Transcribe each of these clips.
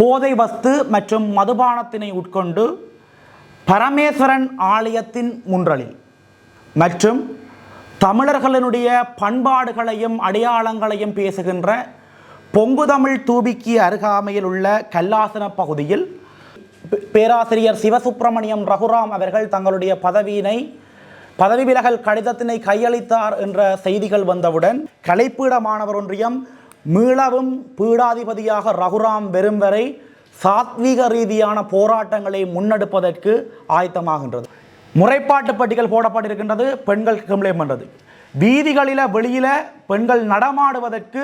போதை வஸ்து மற்றும் மதுபானத்தினை உட்கொண்டு பரமேஸ்வரன் ஆலயத்தின் முன்றலில் மற்றும் தமிழர்களினுடைய பண்பாடுகளையும் அடையாளங்களையும் பேசுகின்ற பொங்குதமிழ் தூபிக்கு அருகாமையில் உள்ள கல்லாசன பகுதியில் பே- பேராசிரியர் சிவசுப்பிரமணியம் ரகுராம் அவர்கள் தங்களுடைய பதவியினை பதவி விலகல் கடிதத்தினை கையளித்தார் என்ற செய்திகள் வந்தவுடன் கலைப்பீட மாணவர் ஒன்றியம் மீளவும் பீடாதிபதியாக ரகுராம் வெறும் வரை சாத்வீக ரீதியான போராட்டங்களை முன்னெடுப்பதற்கு ஆயத்தமாகின்றது. முறைப்பாட்டு பட்டிகள் போடப்பட்டிருக்கின்றது பெண்கள் கம்ப்ளைண்ட் பண்ணுறது வீதிகளில் வெளியில் பெண்கள் நடமாடுவதற்கு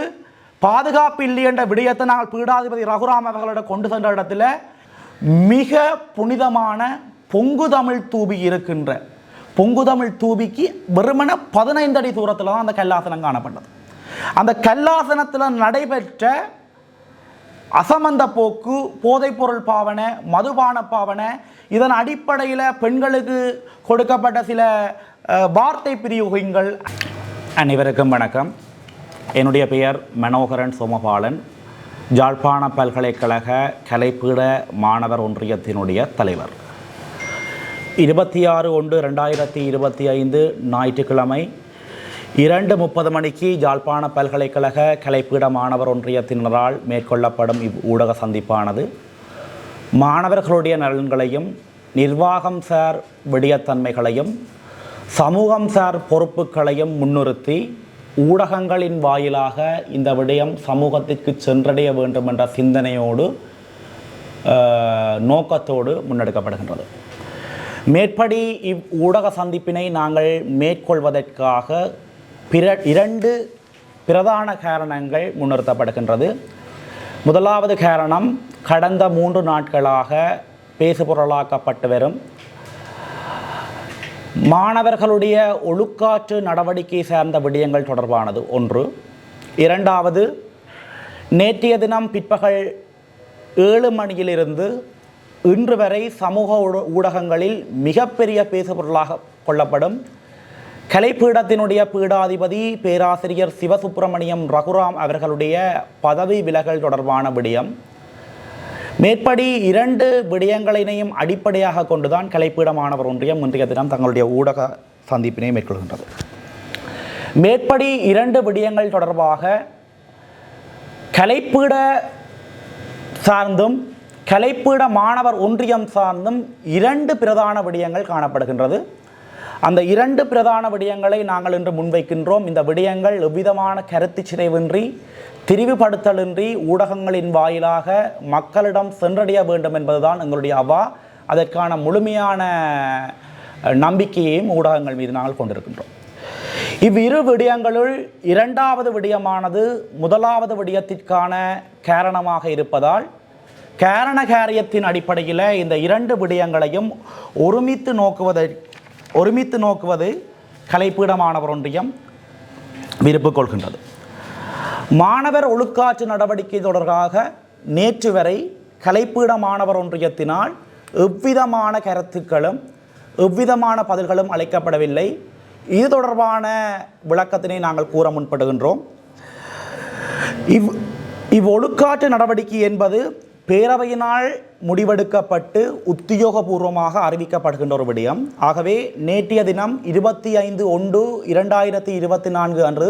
பாதுகாப்பு இல்லை என்ற விடயத்தை நாங்கள் பீடாதிபதி ரகுராம் அவர்களிடம் கொண்டு சென்ற இடத்துல மிக புனிதமான பொங்கு தமிழ் தூபி இருக்கின்ற பொங்கு தமிழ் தூபிக்கு வெறுமன பதினைந்து அடி தூரத்தில் தான் அந்த கல்லாசனம் காணப்பட்டது. அந்த கல்லாசனத்தில் நடைபெற்ற அசமந்த போக்கு போதைப்பொருள் பாவனை மதுபான பாவனை இதன் அடிப்படையில் பெண்களுக்கு கொடுக்கப்பட்ட சில வார்த்தை பிரிவுகள். அனைவருக்கும் வணக்கம். என்னுடைய பெயர் மனோகரன் சோமபாலன். ஜாழ்ப்பாண பல்கலைக்கழக கலைப்பீட மாணவர் ஒன்றியத்தினுடைய தலைவர். இருபத்தி ஆறு ஒன்று ரெண்டாயிரத்தி இருபத்தி ஐந்து ஞாயிற்றுக்கிழமை இரண்டு முப்பது மணிக்கு யாழ்ப்பாண பல்கலைக்கழக கலைப்பீட மாணவர் ஒன்றியத்தினரால் மேற்கொள்ளப்படும் இவ் ஊடக சந்திப்பானது. மாணவர்களுடைய நலன்களையும் நிர்வாகம் சார் விடயத்தன்மைகளையும் சமூகம் சார் பொறுப்புகளையும் முன்னிறுத்தி ஊடகங்களின் வாயிலாக இந்த விடயம் சமூகத்திற்கு சென்றடைய வேண்டும் என்ற சிந்தனையோடு நோக்கத்தோடு முன்னெடுக்கப்படுகின்றது. மேற்படி இவ் ஊடக சந்திப்பினை நாங்கள் மேற்கொள்வதற்காக பிற இரண்டு பிரதான காரணங்கள் முன்னிறுத்தப்படுகின்றது. முதலாவது காரணம் கடந்த மூன்று நாட்களாக பேசுபொருளாக்கப்பட்டு வரும். மாணவர்களுடைய ஒழுக்காற்று நடவடிக்கை சார்ந்த விடயங்கள் தொடர்பானது ஒன்று. இரண்டாவது நேற்றைய தினம் பிற்பகல் ஏழு மணியிலிருந்து இன்று வரை சமூக ஊட- ஊடகங்களில் மிகப்பெரிய பேசுபொருளாக கொள்ளப்படும் கலைப்பீடத்தினுடைய பீடாதிபதி பேராசிரியர் சிவசுப்பிரமணியம் ரகுராம் அவர்களுடைய பதவி விலகல் தொடர்பான விடயம். மேற்படி இரண்டு விடயங்களினையும் அடிப்படையாக கொண்டுதான் கலைப்பீட மாணவர் ஒன்றியம் இன்றைய தினம் தங்களுடைய ஊடக சந்திப்பினை மேற்கொள்கின்றது. மேற்படி இரண்டு விடயங்கள் தொடர்பாக கலைப்பீட சார்ந்தும் கலைப்பீட மாணவர் ஒன்றியம் சார்ந்தும் இரண்டு பிரதான விடயங்கள் காணப்படுகின்றது. அந்த இரண்டு பிரதான விடயங்களை நாங்கள் இன்று முன்வைக்கின்றோம். இந்த விடயங்கள் எவ்விதமான கருத்து சிதைவின்றி திரிவுபடுத்தலின்றி ஊடகங்களின் வாயிலாக மக்களிடம் சென்றடைய வேண்டும் என்பதுதான் எங்களுடைய அவா. அதற்கான முழுமையான நம்பிக்கையையும் ஊடகங்கள் மீது நாங்கள் கொண்டிருக்கின்றோம். இவ்விரு விடயங்களுள் இரண்டாவது விடயமானது முதலாவது விடயத்திற்கான காரணமாக இருப்பதால் காரண காரியத்தின் அடிப்படையில் இந்த இரண்டு விடயங்களையும் ஒருமித்து நோக்குவதற்கு ஒருமித்து நோக்குவது கலைப்பீடமானவர் ஒன்றியம் விருப்பு கொள்கின்றது மாணவர் ஒழுக்காற்று நடவடிக்கை தொடர்பாக நேற்று வரை கலைப்பீட மாணவர் ஒன்றியத்தினால் எவ்விதமான கருத்துக்களும் எவ்விதமான பதில்களும் அளிக்கப்படவில்லை. இது தொடர்பான விளக்கத்தினை நாங்கள் கூற முன்படுகின்றோம் இவ் இவ் ஒழுக்காற்று நடவடிக்கை என்பது பேரவையினால் முடிவெடுக்கப்பட்டு உத்தியோகபூர்வமாக அறிவிக்கப்படுகின்ற ஒரு விடயம். ஆகவே நேற்றைய தினம் இருபத்தி ஐந்து ஒன்று இரண்டாயிரத்தி இருபத்தி நான்கு அன்று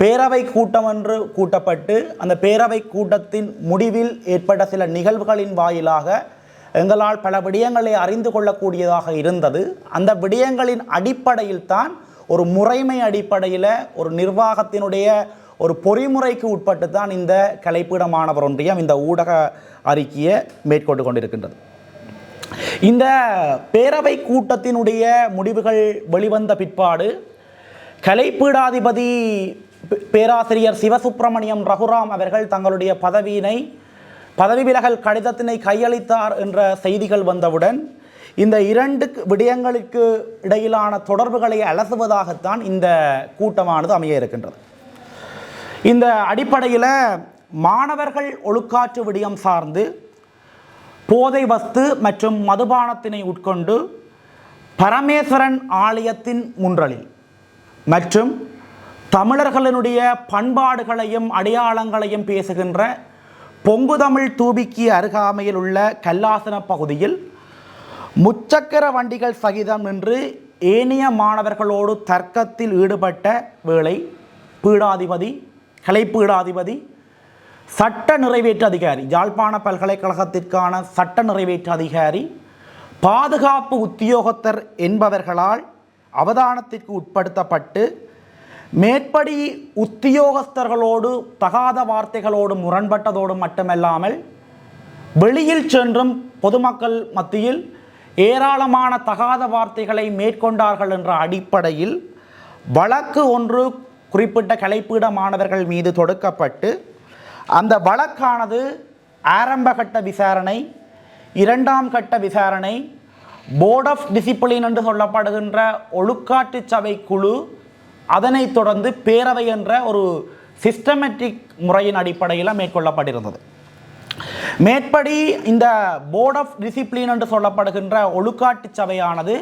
பேரவை கூட்டம் என்று கூட்டப்பட்டு அந்த பேரவை கூட்டத்தின் முடிவில் ஏற்பட்ட சில நிகழ்வுகளின் வாயிலாக எங்களால் பல விடயங்களை அறிந்து கொள்ளக்கூடியதாக இருந்தது. அந்த விடயங்களின் அடிப்படையில் தான் ஒரு முறைமை அடிப்படையில் ஒரு நிர்வாகத்தினுடைய ஒரு பொறிமுறைக்கு உட்பட்டு தான் இந்த கலைப்பீட மாணவர் ஒன்றியம் இந்த ஊடக அறிக்கையை மேற்கொண்டு கொண்டிருக்கின்றது. இந்த பேரவை கூட்டத்தினுடைய முடிவுகள் வெளிவந்த பிற்பாடு கலைப்பீடாதிபதி பே- பேராசிரியர் சிவசுப்பிரமணியம் ரகுராம் அவர்கள் தங்களுடைய பதவியினை பதவி விலகல் கடிதத்தினை கையளித்தார் என்ற செய்திகள் வந்தவுடன் இந்த இரண்டு விடயங்களுக்கு இடையிலான தொடர்புகளை அலசுவதாகத்தான் இந்த கூட்டமானது அமைய இருக்கின்றது. இந்த அடிப்படையில் மாணவர்கள் ஒழுக்காற்று விடயம் சார்ந்து போதை வஸ்து மற்றும் மதுபானத்தினை உட்கொண்டு பரமேஸ்வரன் ஆலயத்தின் முன்றலில் மற்றும் தமிழர்களினுடைய பண்பாடுகளையும் அடையாளங்களையும் பேசுகின்ற பொங்குதமிழ் தூபிக்கு அருகாமையில் உள்ள கல்லாசன பகுதியில் முச்சக்கர வண்டிகள் சகிதம் நின்று ஏனைய மாணவர்களோடு தர்க்கத்தில் ஈடுபட்ட வேளை பீடாதிபதி கலைப்பீடாதிபதி சட்ட நிறைவேற்று அதிகாரி யாழ்ப்பாண பல்கலைக்கழகத்திற்கான சட்ட நிறைவேற்று அதிகாரி பாதுகாப்பு உத்தியோகத்தர் என்பவர்களால் அவதானத்திற்கு உட்படுத்தப்பட்டு மேற்படி உத்தியோகஸ்தர்களோடு தகாத வார்த்தைகளோடு முரண்பட்டதோடு மட்டுமல்லாமல் வெளியில் சென்றும் பொதுமக்கள் மத்தியில் ஏராளமான தகாத வார்த்தைகளை மேற்கொண்டார்கள் என்ற அடிப்படையில் வழக்கு ஒன்று குறிப்பிட்ட கலைப்பீட மாணவர்கள் மீது தொடுக்கப்பட்டு அந்த வழக்கானது ஆரம்பகட்ட விசாரணை இரண்டாம் கட்ட விசாரணை போர்ட் ஆஃப் டிசிப்ளின் என்று சொல்லப்படுகின்ற ஒழுக்காட்டு சபை குழு அதனைத் தொடர்ந்து பேரவை என்ற ஒரு சிஸ்டமேட்டிக் முறையின் அடிப்படையில் மேற்கொள்ளப்பட்டிருந்தது. மேற்படி இந்த போர்ட் ஆஃப் டிசிப்ளின் என்று சொல்லப்படுகின்ற ஒழுக்காட்டு சபையானது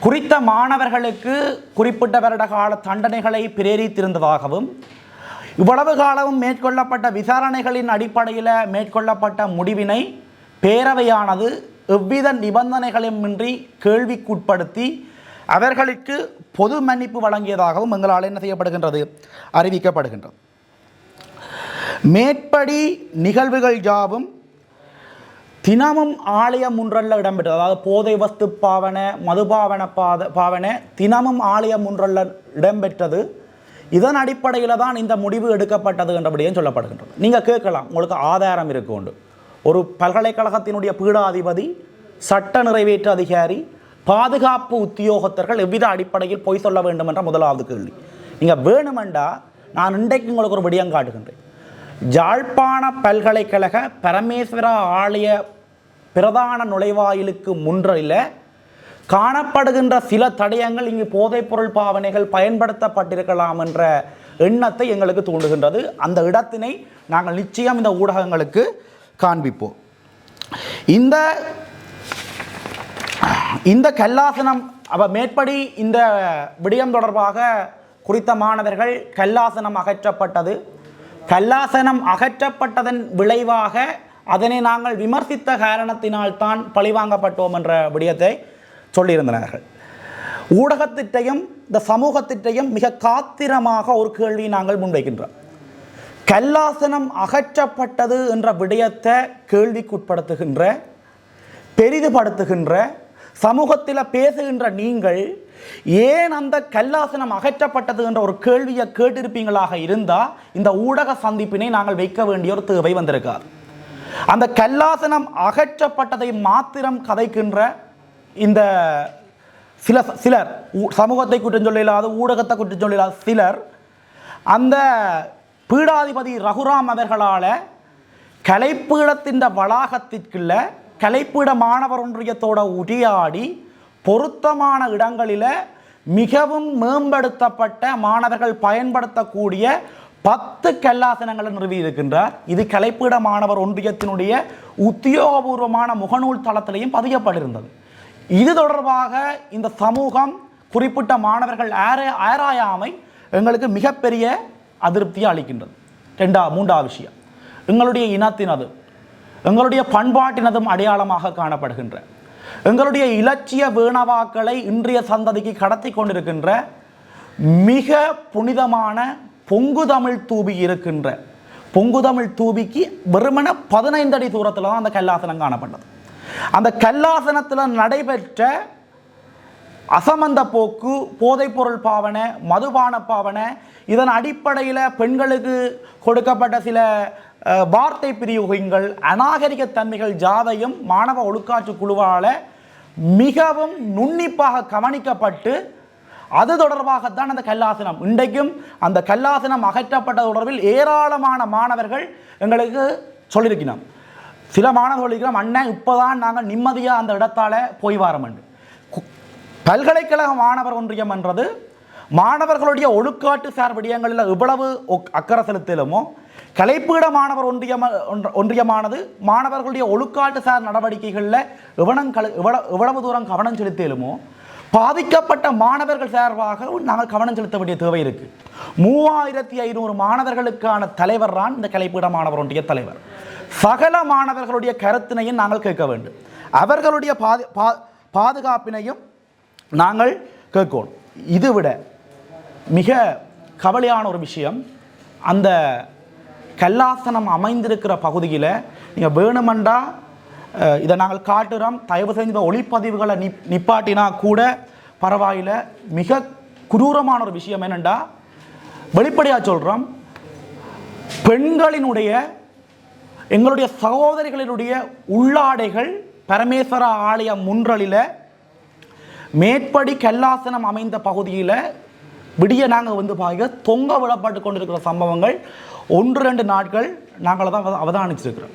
குறித்த மாணவர்களுக்கு குறிப்பிட்ட வருட கால தண்டனைகளை பிரேரித்திருந்ததாகவும் இவ்வளவு காலமும் மேற்கொள்ளப்பட்ட விசாரணைகளின் அடிப்படையில் மேற்கொள்ளப்பட்ட முடிவினை பேரவையானது எவ்வித நிபந்தனைகளுமின்றி கேள்விக்குட்படுத்தி அவர்களுக்கு பொது மன்னிப்பு வழங்கியதாகவும் எங்களால் என்ன செய்யப்படுகின்றது? அறிவிக்கப்படுகின்றது. மேற்படி நிகழ்வுகள் யாவும் தினமும் ஆலயம் ஒன்றல்ல இடம்பெற்றது. அதாவது போதை வஸ்து பாவனை மதுபாவன பாத பாவனை தினமும் ஆலயம் ஒன்றல்ல இடம்பெற்றது. இதன் அடிப்படையில் தான் இந்த முடிவு எடுக்கப்பட்டது என்றபடியும் சொல்லப்படுகின்றது. நீங்கள் கேட்கலாம் உங்களுக்கு ஆதாரம் இருக்கு உண்டு ஒரு பல்கலைக்கழகத்தினுடைய பீடாதிபதி சட்ட நிறைவேற்று அதிகாரி பாதுகாப்பு உத்தியோகத்தர்கள் எவ்வித அடிப்படையில் பொய் சொல்ல வேண்டும் என்ற முதலாவது கேள்வி. நீங்கள் வேணுமெண்டா நான் இன்றைக்கு உங்களுக்கு ஒரு விடயம் காட்டுகின்றேன். யாழ்ப்பாண பல்கலைக்கழக பரமேஸ்வரா ஆலய பிரதான நுழைவாயிலுக்கு முன்றில் காணப்படுகின்ற சில தடயங்கள் இங்கு போதைப்பொருள் பாவனைகள் பயன்படுத்தப்பட்டிருக்கலாம் என்ற எண்ணத்தை எங்களுக்கு தூண்டுகின்றது. அந்த இடத்தினை நாங்கள் நிச்சயம் இந்த ஊடகங்களுக்கு காண்பிப்போம். இந்த இந்த கல்லாசனம் அவ மேற்படி இந்த விடயம் தொடர்பாக குறித்த மாணவர்கள் கல்லாசனம் அகற்றப்பட்டது. கல்லாசனம் அகற்றப்பட்டதன் விளைவாக அதனை நாங்கள் விமர்சித்த காரணத்தினால் தான் பழிவாங்கப்பட்டோம் என்ற விடயத்தை சொல்லியிருந்தனர்கள் ஊடகத்திட்டையும் இந்த சமூகத்திட்டையும் மிக காத்திரமாக ஒரு கேள்வியை நாங்கள் முன்வைக்கின்றோம். கல்லாசனம் அகற்றப்பட்டது என்ற விடயத்தை கேள்விக்குட்படுத்துகின்ற பெரிதுபடுத்துகின்ற சமூகத்தில் பேசுகின்ற நீங்கள் ஏன் அந்த கல்லாசனம் அகற்றப்பட்டது என்ற ஒரு கேள்வியை கேட்டிருப்பீங்களாக இருந்தால் இந்த ஊடக சந்திப்பினை நாங்கள் வைக்க வேண்டிய ஒரு தேவை வந்திருக்காது. அந்த கல்லாசனம் அகற்றப்பட்டதை மாத்திரம் கதைக்கின்ற இந்த சில சிலர் ஊ- சமூகத்தை குற்றம் சொல்லிடாத ஊடகத்தை குற்றம் சொல்லிடாத சிலர் அந்த பீடாதிபதி ரகுராம் அவர்களால் கலைப்பீடத்தின் வளாகத்திற்குள்ள கலைப்பீட மாணவர் ஒன்றியத்தோட உரையாடி பொருத்தமான இடங்களில் மிகவும் மேம்படுத்தப்பட்ட மாணவர்கள் பயன்படுத்தக்கூடிய பத்து கல்லாசனங்களை நிறுவி இருக்கின்றார் இது கலைப்பீட மாணவர் ஒன்றியத்தினுடைய உத்தியோகபூர்வமான முகநூல் தளத்திலையும் பதியப்பட்டிருந்தது. இது தொடர்பாக இந்த சமூகம் குறிப்பிட்ட மாணவர்கள் ஆர ஆராயாமை எங்களுக்கு மிகப்பெரிய அதிருப்தியை அளிக்கின்றது. ரெண்டா மூன்றாவது விஷயம். எங்களுடைய இனத்தினதும் எங்களுடைய பண்பாட்டினதும் அடையாளமாக காணப்படுகின்ற எங்களுடைய இலட்சிய வேணவாக்களை இன்றைய சந்ததிக்கு கடத்தி கொண்டிருக்கின்ற மிக புனிதமான பொங்கு தமிழ் தூபி இருக்கின்ற பொங்கு தமிழ் தூபிக்கு வெறுமன பதினைந்து அடி தூரத்தில் தான் அந்த கல்லாசனம் காணப்பட்டது. அந்த கல்லாசனத்தில் நடைபெற்ற அசமந்த போக்கு போதைப்பொருள் பாவனை மதுபான பாவனை இதன் அடிப்படையில் பெண்களுக்கு கொடுக்கப்பட்ட சில வார்த்தை பிரிவுகள் அநாகரிக தன்மைகள் ஜாதையும் மாணவ ஒழுக்காற்று குழுவால் மிகவும் நுண்ணிப்பாக கவனிக்கப்பட்டு அது தொடர்பாகத்தான் அந்த கல்லாசனம். இன்றைக்கும் அந்த கல்லாசனம் அகற்றப்பட்ட தொடர்பில் ஏராளமான மாணவர்கள் எங்களுக்கு சொல்லியிருக்கிறோம் சில மாணவர்கள் சொல்லியிருக்கிறோம் அண்ணன் இப்போதான் நாங்கள் நிம்மதியாக அந்த இடத்தால் போய் வாரமண்டு பல்கலைக்கழக மாணவர் ஒன்றியம் என்றது மாணவர்களுடைய ஒழுக்காட்டு சார் விடயங்களில் இவ்வளவு அக்கறை செலுத்தலுமோ கலைப்பீட மாணவர் ஒன்றியம் ஒன்றியமானது மாணவர்களுடைய ஒழுக்காட்டு சார் நடவடிக்கைகளில் எவனம் கல எவ்வளவு தூரம் கவனம் செலுத்தலுமோ பாதிக்கப்பட்ட மாணவர்கள் சார்பாக நாங்கள் கவனம் செலுத்த வேண்டிய தேவை இருக்கு. மூவாயிரத்தி ஐநூறு மாணவர்களுக்கான தலைவர் தான் இந்த கலைப்பீட மாணவர் ஒன்றிய தலைவர். சகல மாணவர்களுடைய கருத்தினையும் நாங்கள் கேட்க வேண்டும். அவர்களுடைய பாது பா- பாதுகாப்பினையும் நாங்கள் கேட்கணும். இது விட மிக கவலையான ஒரு விஷயம் அந்த கல்லாசனம் அமைந்திருக்கிற பகுதியில் நீங்கள் வேணுமெண்டா இதை நாங்கள் காட்டுறோம். தயவு செஞ்ச இந்த ஒளிப்பதிவுகளை நிப் நிப்பாட்டினா கூட பரவாயில்ல. மிக குரூரமான ஒரு விஷயம் என்னென்னா வெளிப்படையாக சொல்கிறோம் பெண்களினுடைய எங்களுடைய சகோதரிகளினுடைய உள்ளாடைகள் பரமேஸ்வர ஆலய முன்றலில் மேற்படி கல்லாசனம் அமைந்த பகுதியில் விடிய நாங்கள் வந்து பாருங்க தொங்க விடப்பட்டு கொண்டிருக்கிற சம்பவங்கள் ஒன்று ரெண்டு நாட்கள் நாங்கள் தான் அவதானிச்சிருக்கிறோம்.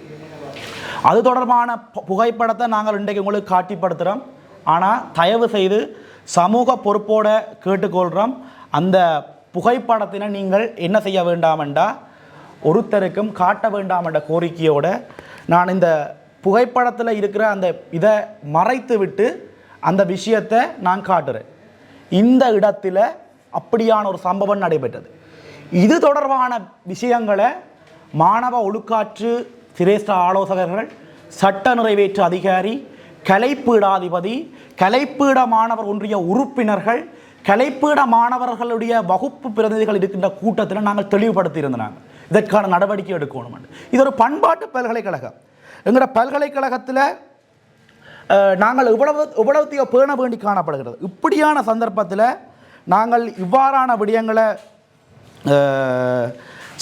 அது தொடர்பான பு- புகைப்படத்தை நாங்கள் இன்றைக்கு உங்களுக்கு காட்சிப்படுத்துகிறோம் ஆனால் தயவு செய்து சமூக பொறுப்போட கேட்டுக்கொள்கிறோம் அந்த புகைப்படத்தினை நீங்கள் என்ன செய்ய வேண்டாமெண்டா ஒருத்தருக்கும் காட்ட வேண்டாம் என்ற கோரிக்கையோட நான் இந்த புகைப்படத்தில் இருக்கிற அந்த இதை மறைத்து விட்டு அந்த விஷயத்தை நான் காட்டுறேன். இந்த இடத்துல அப்படியான ஒரு சம்பவம் நடைபெற்றது. இது தொடர்பான விஷயங்களை மாணவ ஒழுக்காற்று சிரேஷ்ட ஆலோசகர்கள் சட்ட நிறைவேற்று அதிகாரி கலைப்பீடாதிபதி கலைப்பீட மாணவர் ஒன்றிய உறுப்பினர்கள் கலைப்பீட மாணவர்களுடைய வகுப்பு பிரதிநிதிகள் இருக்கின்ற கூட்டத்தில் நாங்கள் தெளிவுபடுத்தி இருந்தாங்க இதற்கான நடவடிக்கை எடுக்கணும் இது ஒரு பண்பாட்டு பல்கலைக்கழகம். எங்களோட பல்கலைக்கழகத்தில் நாங்கள் இவ்வளவு இவ்வளவுத்தையோ பேண வேண்டி காணப்படுகிறது. இப்படியான சந்தர்ப்பத்தில் நாங்கள் இவ்வாறான விடயங்களை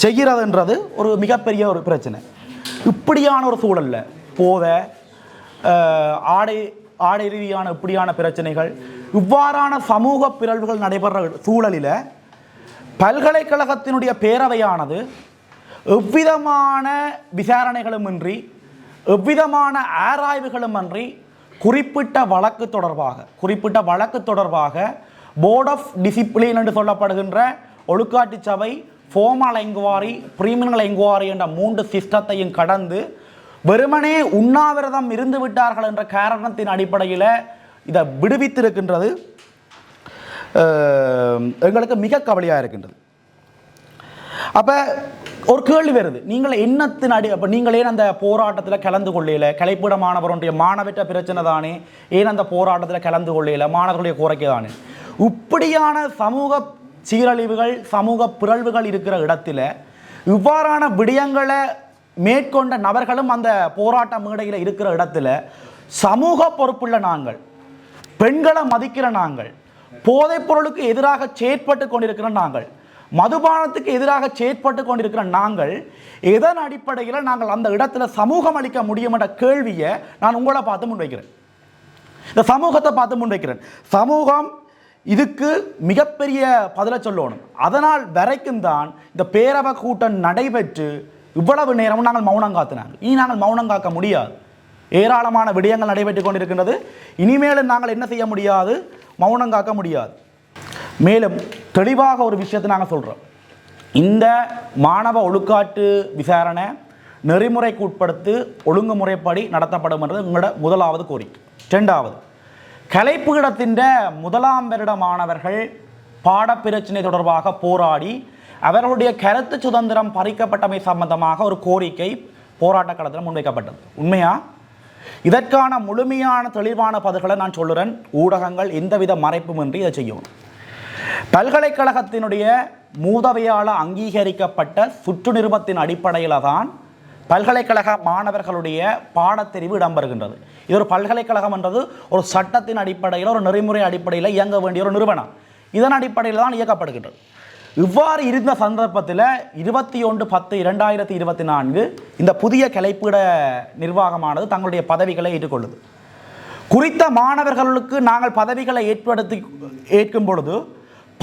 செய்கிறதுன்றது ஒரு மிகப்பெரிய ஒரு பிரச்சனை. இப்படியான ஒரு சூழலில் போத ஆடை ஆடை ரீதியான இப்படியான பிரச்சனைகள் இவ்வாறான சமூக பிறழ்வுகள் நடைபெற சூழலில் பல்கலைக்கழகத்தினுடைய பேரவையானது எவ்விதமான விசாரணைகளுமின்றி எவ்விதமான ஆராய்வுகளுமன்றி குறிப்பிட்ட வழக்கு தொடர்பாக குறிப்பிட்ட வழக்கு தொடர்பாக போர்ட் ஆஃப் டிசிப்ளின் என்று சொல்லப்படுகின்ற ஒழுக்காட்டு சபை ஃபோமல் என்குவாரி பிரிமினல் என்குவாரி என்ற மூன்று சிஸ்டத்தையும் கடந்து வெறுமனே உண்ணாவிரதம் இருந்து விட்டார்கள் என்ற காரணத்தின் அடிப்படையில் இதை விடுவித்திருக்கின்றது. எங்களுக்கு மிக கவலையாக இருக்கின்றது. அப்போ ஒரு கேள்வி வருது. நீங்கள் என்னத்தின் அடி அப்போ நீங்கள் ஏன் அந்த போராட்டத்தில் கலந்து கொள்ளையில கலைப்பீட மாணவருடைய மாணவற்ற பிரச்சனை தானே. ஏன் அந்த போராட்டத்தில் கலந்து கொள்ளையில மாணவர்களுடைய கோரிக்கை தானே. இப்படியான சமூக சீரழிவுகள் சமூக பிறழ்வுகள் இருக்கிற இடத்துல இவ்வாறான விடயங்களை மேற்கொண்ட நபர்களும் அந்த போராட்ட மேடையில் இருக்கிற இடத்துல சமூக பொறுப்புள்ள நாங்கள் பெண்களை மதிக்கிற நாங்கள் போதைப் பொருளுக்கு எதிராக செயற்பட்டு கொண்டிருக்கிற நாங்கள் மதுபானத்துக்கு எதிராக செயற்பட்டு கொண்டிருக்கிற நாங்கள் எதன் அடிப்படையில் நாங்கள் அந்த இடத்துல சமூகம் அளிக்க முடியும் என்ற கேள்வியை நான் உங்களை பார்த்து முன்வைக்கிறேன். இந்த சமூகத்தை பார்த்து முன்வைக்கிறேன். சமூகம் இதுக்கு மிகப்பெரிய பதில சொல்லணும். அதனால் வரைக்கும் தான் இந்த பேரவை கூட்டம் நடைபெற்று இவ்வளவு நேரமும் நாங்கள் மௌனம் காத்தினாங்க இனி நாங்கள் மௌனம் காக்க முடியாது. ஏராளமான விடயங்கள் நடைபெற்று கொண்டிருக்கின்றது. இனிமேலும் நாங்கள் என்ன செய்ய முடியாது? மௌனம் காக்க முடியாது. மேலும் தெளிவாக ஒரு விஷயத்தை நாங்கள் சொல்கிறோம் இந்த மாணவ ஒழுக்காட்டு விசாரணை நெறிமுறைக்கு உட்படுத்து ஒழுங்குமுறைப்படி நடத்தப்படும் என்றது உங்களோட முதலாவது கோரிக்கை. ரெண்டாவது கலைப்பீடத்தின் முதலாம் வருட மாணவர்கள் பாடப்பிரச்சனை தொடர்பாக போராடி அவர்களுடைய கருத்து சுதந்திரம் பறிக்கப்பட்டமை சம்பந்தமாக ஒரு கோரிக்கை போராட்ட களத்தில் முன்வைக்கப்பட்டது. உண்மையா? இதற்கான முழுமையான தெளிவான பதில்களை நான் சொல்லுறேன். ஊடகங்கள் எந்தவித மறைப்புமின்றி இதை செய்யும். பல்கலைக்கழகத்தினுடைய மூதவையால் அங்கீகரிக்கப்பட்ட சுற்று நிருபத்தின் அடிப்படையில் தான் பல்கலைக்கழக மாணவர்களுடைய பாடத்தெரிவு இடம்பெறுகின்றது. இது ஒரு பல்கலைக்கழகம் என்றது ஒரு சட்டத்தின் அடிப்படையில் ஒரு நெறிமுறை அடிப்படையில் இயங்க வேண்டிய ஒரு நிறுவனம். இதன் அடிப்படையில் தான் இயக்கப்படுகின்றது இவ்வாறு இருந்த சந்தர்ப்பத்தில் இருபத்தி ஒன்று பத்து இரண்டாயிரத்தி இருபத்தி நான்கு இந்த புதிய கலைப்பீட நிர்வாகமானது தங்களுடைய பதவிகளை ஏற்றுக்கொள்ளுது. குறித்த மாணவர்களுக்கு நாங்கள் பதவிகளை ஏற்படுத்தி ஏற்கும் பொழுது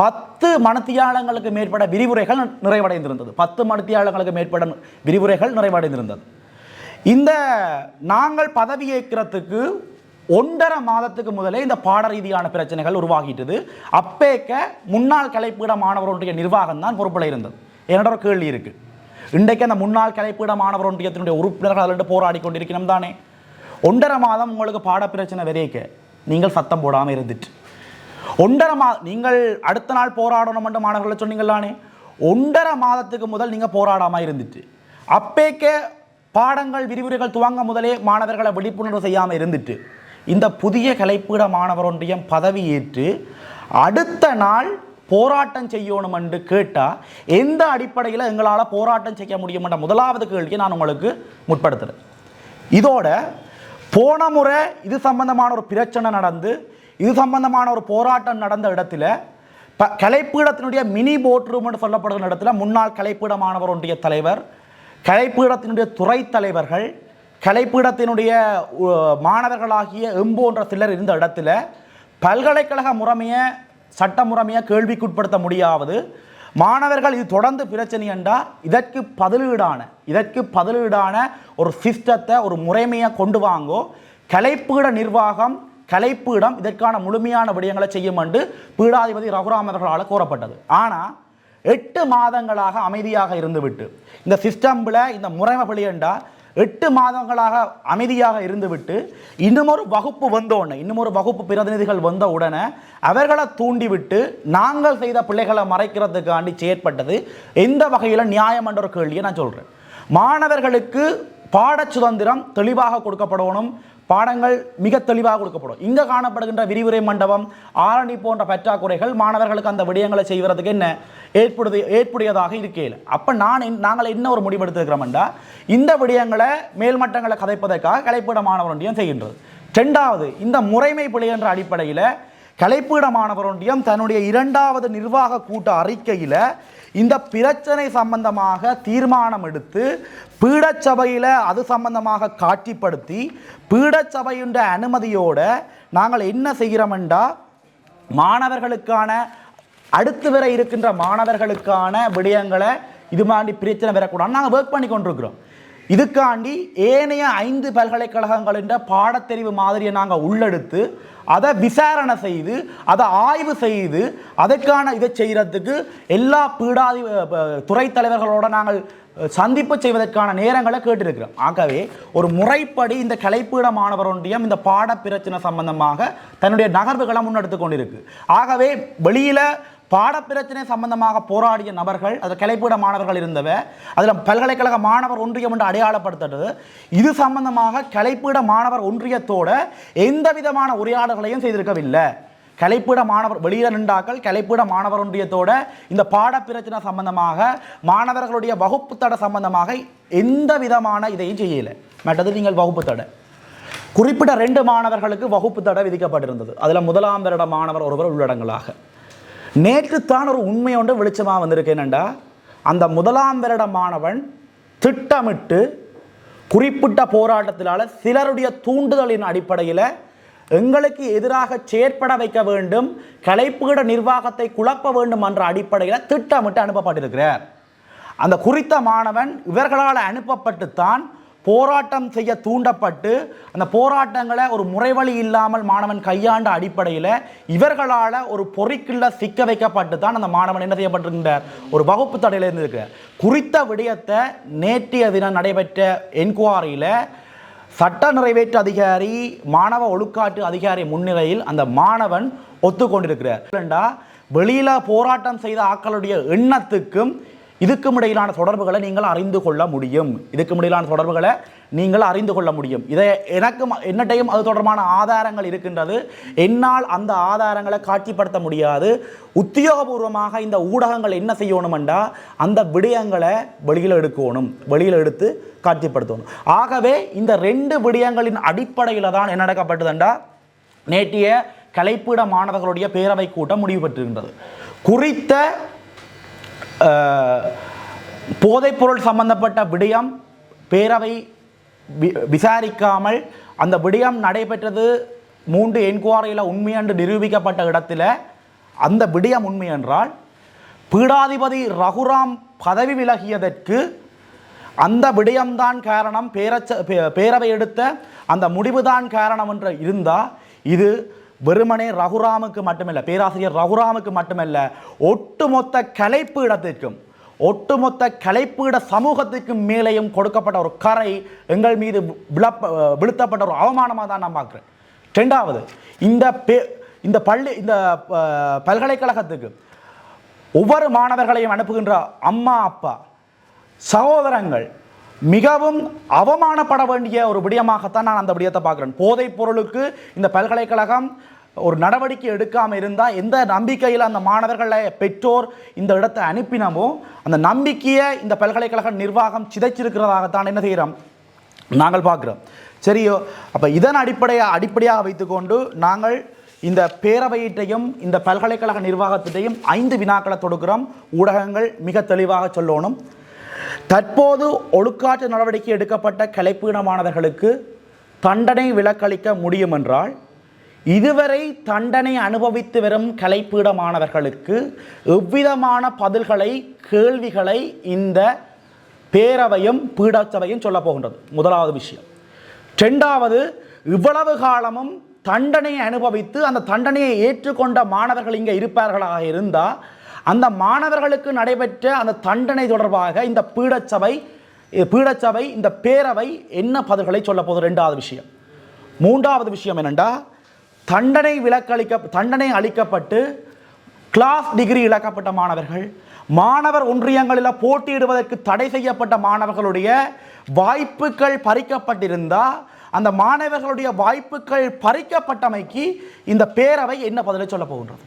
பத்து மனத்தியாளங்களுக்கு மேற்பட விரிவுரைகள் நிறைவடைந்திருந்தது. பத்து மனத்தியாளங்களுக்கு மேற்பட விரிவுரைகள் நிறைவடைந்திருந்தது. இந்த நாங்கள் பதவியேற்கிறதுக்கு ஒன்றரை மாதத்துக்கு முதலே இந்த பாட ரீதியான பிரச்சனைகள் உருவாகிட்டது. அப்பேக்க முன்னாள் கலைப்பீட மாணவர் ஒன்றிய நிர்வாகம் தான் பொறுப்பில் இருந்தது. என்னோட ஒரு கேள்வி இருக்கு. இன்றைக்கு அந்த முன்னாள் கலைப்பீட மாணவர் ஒன்றியத்தினுடைய உறுப்பினர்கள் அதில் போராடி கொண்டிருக்கணும் தானே? ஒன்றரை மாதம் உங்களுக்கு பாட பிரச்சனை விரைக்க நீங்கள் சத்தம் போடாமல் இருந்துட்டு. ஒன்றரை மா நீங்கள் அடுத்த நாள் போராடணும் என்று மாணவர்களை சொன்னீங்களானே? ஒன்றரை மாதத்துக்கு முதல் நீங்கள் போராடாமல் இருந்துட்டு. அப்பேக்கே பாடங்கள் விரிவுரைகள் துவங்க முதலே மாணவர்களை விழிப்புணர்வு செய்யாமல் இருந்துட்டு இந்த புதிய கலைப்பீட மாணவர் ஒன்றியம் பதவியேற்று அடுத்த நாள் போராட்டம் செய்யணும் என்று கேட்டால் எந்த அடிப்படையில் எங்களால் போராட்டம் செய்ய முடியும் என்ற முதலாவது கேள்வியை நான் உங்களுக்கு முற்படுத்துகிறேன் இதோட போன முறை இது சம்பந்தமான ஒரு பிரச்சனை நடந்து இது சம்பந்தமான ஒரு போராட்டம் நடந்த இடத்துல ப கலைப்பீடத்தினுடைய மினி போட் ரூம் என்று சொல்லப்படுகிற இடத்துல முன்னாள் கலைப்பீட மாணவர் ஒன்றிய தலைவர் கலைப்பீடத்தினுடைய துறை தலைவர்கள் கலைப்பீடத்தினுடைய மாணவர்களாகிய எம்போன்ற சிலர் இருந்த இடத்துல பல்கலைக்கழக முறைமையை சட்ட முறைமையை கேள்விக்குட்படுத்த முடியாவது மாணவர்கள் இது தொடர்ந்து பிரச்சனை என்றால் இதற்கு பதிலீடான இதற்கு பதிலீடான ஒரு சிஸ்டத்தை ஒரு முறைமையை கொண்டு வாங்கோ. கலைப்பீட நிர்வாகம் கலைப்பீடம் இதற்கான முழுமையான விடயங்களை செய்யும் என்று பீடாதிபதி ரகுராம் அவர்களால் கூறப்பட்டது. ஆனால் எட்டு மாதங்களாக அமைதியாக இருந்துவிட்டு இந்த சிஸ்டம்பில் இந்த முறைமை பிள்ளையண்டா எட்டு மாதங்களாக அமைதியாக இருந்துவிட்டு இன்னமொரு வகுப்பு வந்த உடனே வகுப்பு பிரதிநிதிகள் வந்த உடனே அவர்களை தூண்டிவிட்டு நாங்கள் செய்த பிள்ளைகளை மறைக்கிறதுக்காண்டி செயற்பட்டது. எந்த வகையில் நியாயம் என்ற ஒரு கேள்வியை நான் சொல்கிறேன் மாணவர்களுக்கு பாட சுதந்திரம் தெளிவாக கொடுக்கப்படணும். பாடங்கள் மிக தெளிவாக கொடுக்கப்படும். இங்கே காணப்படுகின்ற விரிவுரை மண்டபம் ஆரணி போன்ற பற்றாக்குறைகள் மாணவர்களுக்கு அந்த விடயங்களை செய்வதற்கு என்ன ஏற்படுது ஏற்புடையதாக இருக்கையில். அப்போ நான் நாங்கள் என்ன ஒரு முடிவெடுத்துக்கிறோம்டா இந்த விடயங்களை மேல்மட்டங்களை கதைப்பதற்காக கலைப்பீட மாணவர் ஒன்றியம் செய்கின்றது. ரெண்டாவது இந்த முறைமை பிழை என்ற அடிப்படையில் கலைப்பீட மாணவர் ஒன்றியம் தன்னுடைய இரண்டாவது நிர்வாக கூட்ட அறிக்கையில் இந்த பிரச்சனை சம்பந்தமாக தீர்மானம் எடுத்து பீடச்சபையில் அது சம்பந்தமாக காட்சிப்படுத்தி பீடச்சபையுண்ட அனுமதியோட நாங்கள் என்ன செய்கிறோம்டா மாணவர்களுக்கான அடுத்து வர இருக்கின்ற மாணவர்களுக்கான விடயங்களை இது மாதிரி பிரச்சனை வரக்கூடாது. நாங்கள் ஒர்க் பண்ணி கொண்டிருக்கிறோம். இதுக்காண்டி ஏனைய ஐந்து பல்கலைக்கழகங்களின் பாடத்தெரிவு மாதிரியை நாங்கள் உள்ளெடுத்து அதை விசாரணை செய்து அதை ஆய்வு செய்து அதற்கான இதை செய்கிறதுக்கு எல்லா பீடாதி துறை தலைவர்களோட நாங்கள் சந்திப்பு செய்வதற்கான நேரங்களை கேட்டிருக்கிறோம். ஆகவே ஒரு முறைப்படி இந்த கலைப்பீட மாணவர் ஒன்றியம் இந்த பாட பிரச்சனை சம்பந்தமாக தன்னுடைய நகர்வுகளை முன்னெடுத்து கொண்டிருக்கு. ஆகவே வெளியில பாடப்பிரச்சனை சம்பந்தமாக போராடிய நபர்கள் அது கிளைப்பீட மாணவர்கள் இருந்தவ அதில் பல்கலைக்கழக மாணவர் ஒன்றியம் என்று அடையாளப்படுத்தது இது சம்பந்தமாக கிளைப்பீட மாணவர் ஒன்றியத்தோட எந்த விதமான உரையாடல்களையும் செய்திருக்கவில்லை. கலைப்பீட மாணவர் வெளியில நின்றாக்கள் கலைப்பீட மாணவர் ஒன்றியத்தோட இந்த பாடப்பிரச்சனை சம்பந்தமாக மாணவர்களுடைய வகுப்பு தடை சம்பந்தமாக எந்த விதமான இதையும் செய்யலை. மற்றது நீங்கள் வகுப்பு தடை. குறிப்பிட்ட ரெண்டு மாணவர்களுக்கு வகுப்பு தடை விதிக்கப்பட்டிருந்தது. அதில் முதலாம் வருட மாணவர் ஒருவர் உள்ளடங்களாக நேற்று நேற்றுத்தான் ஒரு உண்மை ஒன்று வெளிச்சமாக வந்திருக்கு. என்னண்டா? அந்த முதலாம் வருட மாணவன் திட்டமிட்டு குறிப்பிட்ட போராட்டத்தினால் சிலருடைய தூண்டுதலின் அடிப்படையில் எங்களுக்கு எதிராக செயற்பட வைக்க வேண்டும் கலைப்பீட நிர்வாகத்தை குழப்ப வேண்டும் என்ற அடிப்படையில் திட்டமிட்டு அனுப்பப்பட்டிருக்கிறார். அந்த குறித்த மாணவன் இவர்களால் அனுப்பப்பட்டுத்தான் போராட்டம் செய்ய தூண்டப்பட்டு அந்த போராட்டங்களை ஒரு முறைவழி இல்லாமல் மாணவன் கையாண்ட அடிப்படையில் இவர்களால் ஒரு பொறிக்குள்ள சிக்க வைக்கப்பட்டு தான் அந்த மாணவன் என்ன செய்யப்பட்டிருக்கின்றார் ஒரு வகுப்பு தடையில் இருந்திருக்கிறார். குறித்த விடயத்தை நேற்றைய தினம் நடைபெற்ற என்கொயரியில் சட்ட நிறைவேற்று அதிகாரி மாணவ ஒழுக்காட்டு அதிகாரி முன்னிலையில் அந்த மாணவன் ஒத்துக்கொண்டிருக்கிறார். ஏனென்றா வெளியில் போராட்டம் செய்த ஆக்களுடைய எண்ணத்துக்கும் இதுக்கும் இடையிலான தொடர்புகளை நீங்கள் அறிந்து கொள்ள முடியும். இதுக்கும் இடையிலான தொடர்புகளை நீங்கள் அறிந்து கொள்ள முடியும். இதை எனக்கும் என்னட்டையும் அது தொடர்பான ஆதாரங்கள் இருக்கின்றது. என்னால் அந்த ஆதாரங்களை காட்சிப்படுத்த முடியாது. உத்தியோகபூர்வமாக இந்த ஊடகங்கள் என்ன செய்யணுமெண்டா அந்த விடயங்களை வெளியில் எடுக்கணும். வெளியில் எடுத்து காட்சிப்படுத்தணும். ஆகவே இந்த ரெண்டு விடயங்களின் அடிப்படையில் தான் என்ன நடக்கப்பட்டதுண்டா நேற்றைய கலைப்பீட மாணவர்களுடைய பேரவை கூட்டம் முடிவு பெற்றிருக்கின்றது குறித்த போதைப்பொருள் சம்பந்தப்பட்ட விடயம் பேரவை வி- விசாரிக்காமல் அந்த விடயம் நடைபெற்றது மூன்று என்கொயரியில் உண்மை என்று நிரூபிக்கப்பட்ட இடத்துல அந்த விடயம் உண்மை என்றால் பீடாதிபதி ரகுராம் பதவி விலகியதற்கு அந்த விடயம்தான் காரணம் பேரச்ச பே- பேரவை எடுத்த அந்த முடிவுதான் காரணம் என்று இருந்தால் இது வெறுமனே ரகுராமுக்கு மட்டுமல்ல பேராசிரியர் ரகுராமுக்கு மட்டுமல்ல ஒட்டுமொத்த கலைப்பீடத்திற்கும் ஒட்டுமொத்த கலைப்பீட சமூகத்துக்கும் மேலேயும் கொடுக்கப்பட்ட ஒரு கரை எங்கள் மீது விழப்ப விழுத்தப்பட்ட ஒரு அவமானமாக தான் நான் பார்க்குறேன். ரெண்டாவது இந்த பே இந்த பள்ளி இந்த பல்கலைக்கழகத்துக்கு ஒவ்வொரு மாணவர்களையும் அனுப்புகின்ற அம்மா அப்பா சகோதரங்கள் மிகவும் அவமானப்பட வேண்டிய ஒரு விடயமாகத்தான் நான் அந்த விடயத்தை பார்க்குறேன். போதைப் பொருளுக்கு இந்த பல்கலைக்கழகம் ஒரு நடவடிக்கை எடுக்காமல் இருந்தால் எந்த நம்பிக்கையில் அந்த மாணவர்களை பெற்றோர் இந்த இடத்தை அனுப்பினமோ அந்த நம்பிக்கையை இந்த பல்கலைக்கழக நிர்வாகம் சிதைச்சிருக்கிறதாகத்தான் என்ன செய்கிறோம்? நாங்கள் பார்க்குறோம். சரியோ அப்போ இதன் அடிப்படையை அடிப்படையாக வைத்துக்கொண்டு நாங்கள் இந்த பேரவையிட்டையும் இந்த பல்கலைக்கழக நிர்வாகத்திட்டையும் ஐந்து வினாக்களை தொடுக்கிறோம். ஊடகங்கள் மிக தெளிவாக சொல்லணும். தற்போது ஒழுக்காற்று நடவடிக்கை எடுக்கப்பட்ட கலைப்பீனமானவர்களுக்கு தண்டனை விலக்களிக்க முடியும் என்றால் இதுவரை தண்டனை அனுபவித்து வரும் கலைப்பீட மாணவர்களுக்கு எவ்விதமான பதில்களை கேள்விகளை இந்த பேரவையும் பீடச்சபையும் சொல்ல போகின்றது. முதலாவது விஷயம். ரெண்டாவது இவ்வளவு காலமும் தண்டனையை அனுபவித்து அந்த தண்டனையை ஏற்றுக்கொண்ட மாணவர்கள் இங்கே இருப்பார்களாக இருந்தால் அந்த மாணவர்களுக்கு நடைபெற்ற அந்த தண்டனை தொடர்பாக இந்த பீடச்சபை பீடச்சபை இந்த பேரவை என்ன பதில்களை சொல்ல போதும் ரெண்டாவது விஷயம். மூன்றாவது விஷயம் என்னென்னா தண்டனை விலக்களிக்க தண்டனை அளிக்கப்பட்டு கிளாஸ் டிகிரி இழக்கப்பட்ட மாணவர்கள் மாணவர் ஒன்றியங்களில் போட்டியிடுவதற்கு தடை செய்யப்பட்ட மாணவர்களுடைய வாய்ப்புகள் பறிக்கப்பட்டிருந்தால் அந்த மாணவர்களுடைய வாய்ப்புகள் பறிக்கப்பட்டமைக்கு இந்த பேரவை என்ன பதிலை சொல்ல போகின்றது?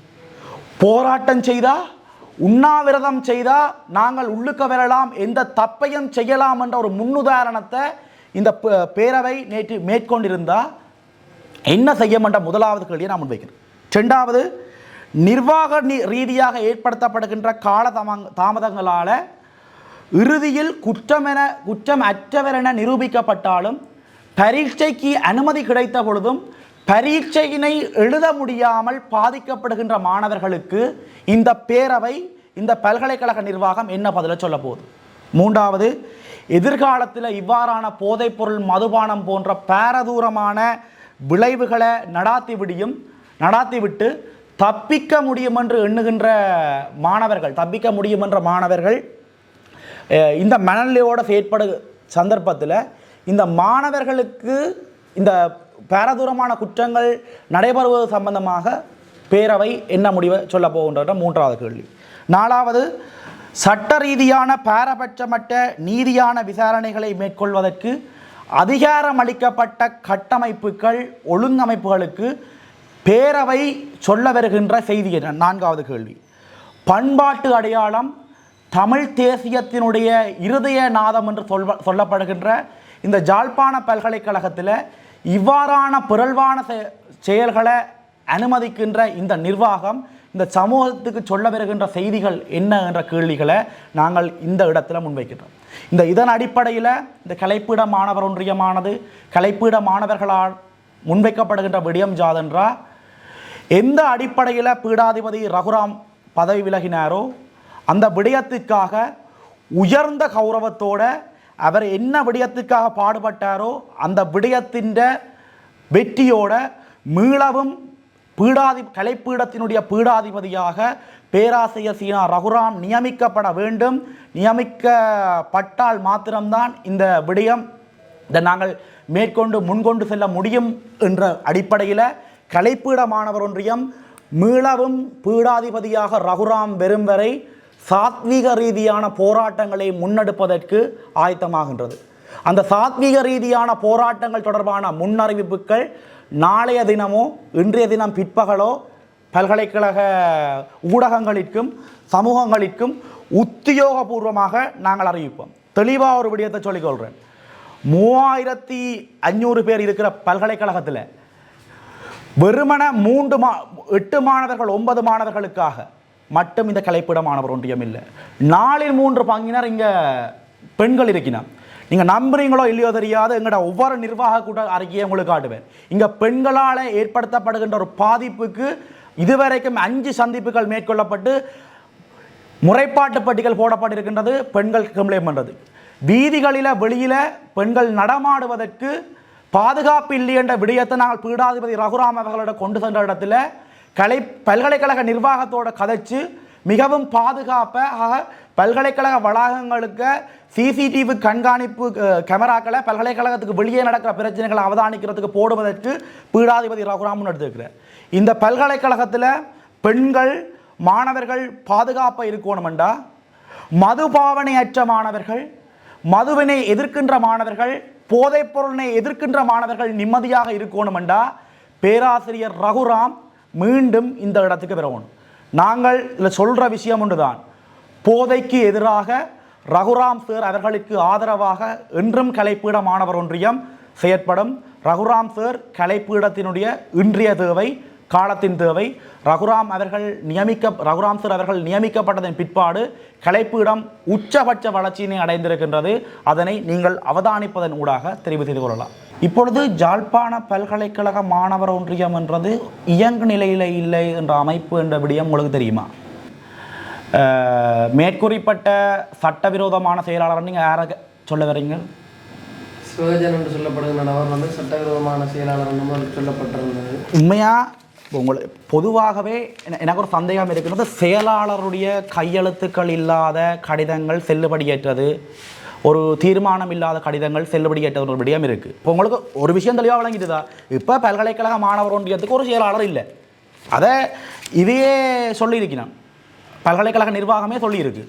போராட்டம் செய்தால் உண்ணாவிரதம் செய்தால் நாங்கள் உள்ளுக்க வரலாம் எந்த தப்பையும் செய்யலாம் என்ற ஒரு முன்னுதாரணத்தை இந்த பேரவை நேற்று மேற்கொண்டிருந்தால் என்ன செய்யும் என்ற முதலாவது கேள்வியை நான் முன்வைக்கிறேன். ரெண்டாவது நிர்வாக ரீதியாக ஏற்படுத்தப்படுகின்ற கால தாமங் தாமதங்களால் இறுதியில் குற்றமென குற்றம் அற்றவரென நிரூபிக்கப்பட்டாலும் பரீட்சைக்கு அனுமதி கிடைத்த பொழுதும் பரீட்சையினை எழுத முடியாமல் பாதிக்கப்படுகின்ற மாணவர்களுக்கு இந்த பேரவை இந்த பல்கலைக்கழக நிர்வாகம் என்ன பதில சொல்ல போகுது? மூன்றாவது எதிர்காலத்தில் இவ்வாறான போதைப்பொருள் மதுபானம் போன்ற பாரதூரமான விளைவுகளை நடாத்தி விடியும் நடாத்திவிட்டு தப்பிக்க முடியும் என்று எண்ணுகின்ற மாணவர்கள் தப்பிக்க முடியும் என்ற மாணவர்கள் இந்த மனநிலையோடு செயற்படு சந்தர்ப்பத்தில் இந்த மாணவர்களுக்கு இந்த பாரதூரமான குற்றங்கள் நடைபெறுவது சம்பந்தமாக பேரவை என்ன முடிவை சொல்ல போகின்ற மூன்றாவது கேள்வி. நாலாவது சட்ட ரீதியான பாரபட்சமற்ற நீதியான விசாரணைகளை மேற்கொள்வதற்கு அதிகாரம் அளிக்கப்பட்ட கட்டமைப்புகள் ஒழுங்கமைப்புகளுக்கு பேரவை சொல்ல வருகின்ற செய்தி என்ன? நான்காவது கேள்வி. பண்பாட்டு அடையாளம் தமிழ் தேசியத்தினுடைய இருதய நாதம் என்று சொல்வ சொல்லப்படுகின்ற இந்த ஜாழ்ப்பாண பல்கலைக்கழகத்தில் இவ்வாறான பிறழ்வான செ- செயல்களை அனுமதிக்கின்ற இந்த நிர்வாகம் இந்த சமூகத்துக்கு சொல்ல வருகின்ற செய்திகள் என்ன என்ற கேள்விகளை நாங்கள் இந்த இடத்துல முன்வைக்கின்றோம். இந்த இதன் அடிப்படையில் இந்த கலைப்பீட மாணவர் ஒன்றியமானது கலைப்பீட மாணவர்களால் முன்வைக்கப்படுகின்ற விடயம் ஜாதென்றா எந்த அடிப்படையில் பீடாதிபதி ரகுராம் பதவி விலகினாரோ அந்த விடயத்துக்காக உயர்ந்த கௌரவத்தோட அவர் என்ன விடயத்துக்காக பாடுபட்டாரோ அந்த விடயத்தின் வெற்றியோட மீளவும் பீடாதி கலைப்பீடத்தினுடைய பீடாதிபதியாக பேராசிரியர் சீனா ரகுராம் நியமிக்கப்பட வேண்டும். நியமிக்கப்பட்டால் மாத்திரம்தான் இந்த விடயம் இதை நாங்கள் மேற்கொண்டு முன்கொண்டு செல்ல முடியும் என்ற அடிப்படையில் கலைப்பீட மாணவர் ஒன்றியம் மீளவும் பீடாதிபதியாக ரகுராம் வெறும் வரை சாத்வீக ரீதியான போராட்டங்களை முன்னெடுப்பதற்கு ஆயத்தமாகின்றது. அந்த சாத்வீக ரீதியான போராட்டங்கள் தொடர்பான முன்னறிவிப்புகள் நாளைய தினமோ இன்றைய தினம் பிற்பகலோ பல்கலைக்கழக ஊடகங்களிற்கும் சமூகங்களிற்கும் உத்தியோகபூர்வமாக நாங்கள் அறிவிப்போம். தெளிவாக ஒரு விடயத்தை சொல்லிக்கொள்கிறேன் மூவாயிரத்தி அஞ்சூறு பேர் இருக்கிற பல்கலைக்கழகத்தில் வெறுமன மூன்று மா எட்டு மாணவர்கள் ஒன்பது மாணவர்களுக்காக மட்டும் இந்த கலைப்பிடம் மாணவர் ஒன்றியம் இல்லை நாளில் மூன்று பங்கினர் இங்கே பெண்கள் இருக்கிறார் நீங்கள் நம்புறீங்களோ இல்லையோ தெரியாது எங்களோட ஒவ்வொரு நிர்வாக கூட்ட அறிக்கையை உங்களுக்கு காட்டுவேன். இங்கே பெண்களால் ஏற்படுத்தப்படுகின்ற ஒரு பாதிப்புக்கு இதுவரைக்கும் அஞ்சு சந்திப்புகள் மேற்கொள்ளப்பட்டு முறைப்பாட்டு பட்டிகள் போடப்பட்டிருக்கின்றது பெண்கள் கம்ப்ளைண்ட் பண்ணுறது வீதிகளில் வெளியில் பெண்கள் நடமாடுவதற்கு பாதுகாப்பு இல்லை என்ற விடயத்தை நாங்கள் பீடாதிபதி ரகுராம் அவர்களோட கொண்டு சென்ற இடத்துல கலை பல்கலைக்கழக நிர்வாகத்தோட கதைச்சு மிகவும் பாதுகாப்பாக ஆக பல்கலைக்கழக வளாகங்களுக்கு சிசிடிவி கண்காணிப்பு கேமராக்களை பல்கலைக்கழகத்துக்கு வெளியே நடக்கிற பிரச்சனைகளை அவதானிக்கிறதுக்கு போடுவதற்கு பீடாதிபதி ரகுராம் முன்னெடுத்திருக்கிறார் இந்த பல்கலைக்கழகத்தில் பெண்கள் மாணவர்கள் பாதுகாப்பாக இருக்கணுமெண்டா? மதுபாவனையற்ற மாணவர்கள் மதுவினை எதிர்க்கின்ற மாணவர்கள் போதைப் பொருளினை எதிர்க்கின்ற மாணவர்கள் நிம்மதியாக இருக்கணுமெண்டா? பேராசிரியர் ரகுராம் மீண்டும் இந்த இடத்துக்கு வரணும் நாங்கள் இதில் சொல்கிற விஷயம் ஒன்றுதான். போதைக்கு எதிராக ரகுராம் சார் அவர்களுக்கு ஆதரவாக என்றும் கலைப்பீட மாணவர் ஒன்றியம் செயற்படும். ரகுராம் சார் கலைப்பீடத்தினுடைய இன்றைய தேவை காலத்தின் தேவை. ரகுராம் அவர்கள் நியமிக்க ரகுராம் சார் அவர்கள் நியமிக்கப்பட்டதன் பிற்பாடு கலைப்பீடம் உச்சபட்ச வளர்ச்சியினை அடைந்திருக்கின்றது. அதனை நீங்கள் அவதானிப்பதன் ஊடாக தெரிவு செய்து கொள்ளலாம். இப்பொழுது ஜாழ்ப்பாண பல்கலைக்கழக மாணவர் ஒன்றியம் என்றது இயங்கு நிலையில் இல்லை என்ற அமைப்பு என்ற விடயம் உங்களுக்கு தெரியுமா? மேற்கூறிப்பட்ட சட்டவிரோதமான செயலாளர் நீங்கள் யாரை சொல்ல வரீங்க சிவகஜன் என்று சொல்லப்படுகிற நபர் வந்து சட்டவிரோதமான செயலாளர் என்று சொல்லப்பட்டிருந்தது. உண்மையாக உங்களுக்கு பொதுவாகவே என- எனக்கு ஒரு சந்தேகம் இருக்கிறது. செயலாளருடைய கையெழுத்துக்கள் இல்லாத கடிதங்கள் செல்லுபடியற்றது. ஒரு தீர்மானம் இல்லாத கடிதங்கள் செல்லுபடியேற்ற ஒரு விடயம் இருக்குது இப்போ உங்களுக்கு ஒரு விஷயம் தெளிவாக வழங்கிட்டுதா இப்போ பல்கலைக்கழக மாணவர் ஒன்றியத்துக்கு ஒரு செயலாளர் இல்லை. அதை இதையே சொல்லியிருக்கிறான். பல்கலைக்கழக நிர்வாகமே சொல்லியிருக்கு.